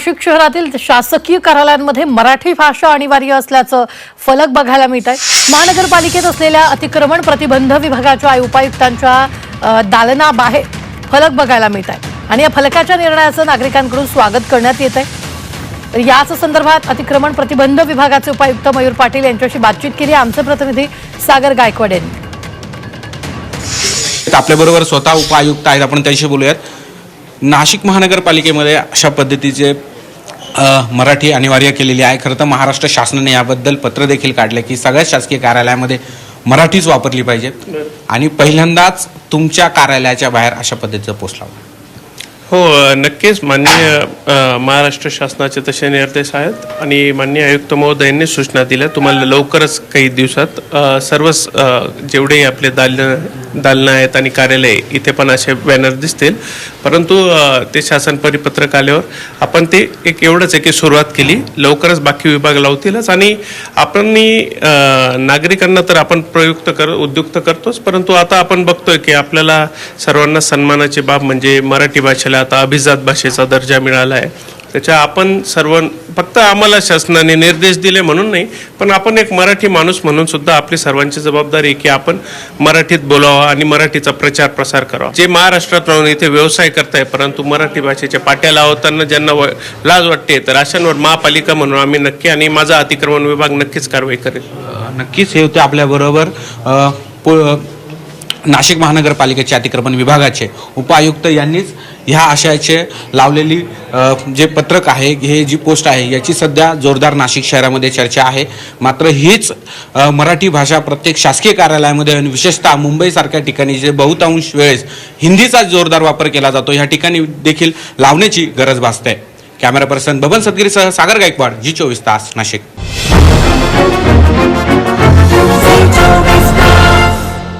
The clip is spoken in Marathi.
नाशिक शहरातील शासकीय कार्यालयांमध्ये मराठी भाषा अनिवार्य असल्याचं फलक बघायला मिळत आहे. महानगरपालिकेत असलेल्या अतिक्रमण प्रतिबंध विभागाच्या उपायुक्तांच्या दालनाबाहेर फलक बघायला मिळत आहे. आणि या फलकाच्या निर्णयाचं नागरिकांकडून स्वागत करण्यात येत आहे. तर याच संदर्भात अतिक्रमण प्रतिबंध विभागाचे उपायुक्त मयूर पाटील यांच्याशी बातचीत केली. आमचे प्रतिनिधी सागर गायकवाड यांनी. आपल्याबरोबर स्वतः उपायुक्त आहेत. आपण त्यांशी बोलूयात. नाशिक महानगरपालिकेमध्ये अशा पद्धतीचे मराठी अनिवार्य केलेली आहे. खरं तर महाराष्ट्र शासनाने याबद्दल पत्र देखील काढले की सगळ्या शासकीय कार्यालयामध्ये मराठीच वापरली पाहिजे आणि पहिल्यांदाच तुमच्या कार्यालयाच्या बाहेर अशा पद्धतीचं पोस्ट लावलं. हो नक्कीच. माननीय महाराष्ट्र शासनाचे तसे निर्देश आहेत. आणि माननीय आयुक्त महोदयांनी सूचना दिल्या. तुम्हाला लवकरच काही दिवसात सर्वच जेवढेही आपले दालन दालनं आहेत आणि कार्यालय इथे पण असे बॅनर दिसतील. परंतु ते शासन परिपत्रक आल्यावर आपण ते एक एवढंच आहे की सुरुवात केली. लवकरच बाकी विभाग लावतीलच आणि आपण नागरिकांना तर आपण प्रयुक्त कर उद्युक्त करतोच. परंतु आता आपण बघतोय की आपल्याला सर्वांना सन्मानाची बाब म्हणजे मराठी भाषेला आता अभिजात भाषेचा दर्जा मिळाला आहे त्याच्या आपण सर्व फक्त आम्हाला शासनाने निर्देश दिले म्हणून नाही पण आपण एक मराठी माणूस म्हणून सुद्धा आपली सर्वांची जबाबदारी की आपण मराठीत बोलावा आणि मराठीचा प्रचार प्रसार करावा. जे महाराष्ट्रात राहून इथे व्यवसाय करताय परंतु मराठी भाषेच्या पाट्या लावताना ज्यांना व- लाज वाटते तर अशांवर महापालिका म्हणून आम्ही नक्की आणि माझा अतिक्रमण विभाग नक्कीच कारवाई करेल. नक्कीच हे होते आपल्याबरोबर पु- नाशिक महानगरपालिकेचे अतिक्रमण विभागाचे उपायुक्त यांनीच ह्या आशयाचे लावलेली जे पत्रक आहे हे जी पोस्ट आहे याची सध्या जोरदार नाशिक शहरामध्ये चर्चा आहे. मात्र हीच मराठी भाषा प्रत्येक शासकीय कार्यालयामध्ये आणि विशेषतः मुंबईसारख्या ठिकाणी जे बहुतांश वेळेस हिंदीचा जोरदार वापर केला जातो ह्या ठिकाणी देखील लावण्याची गरज भासते. कॅमेरा पर्सन बबन सदगिरीसह सागर गायकवाड जी चोवीस तास नाशिक.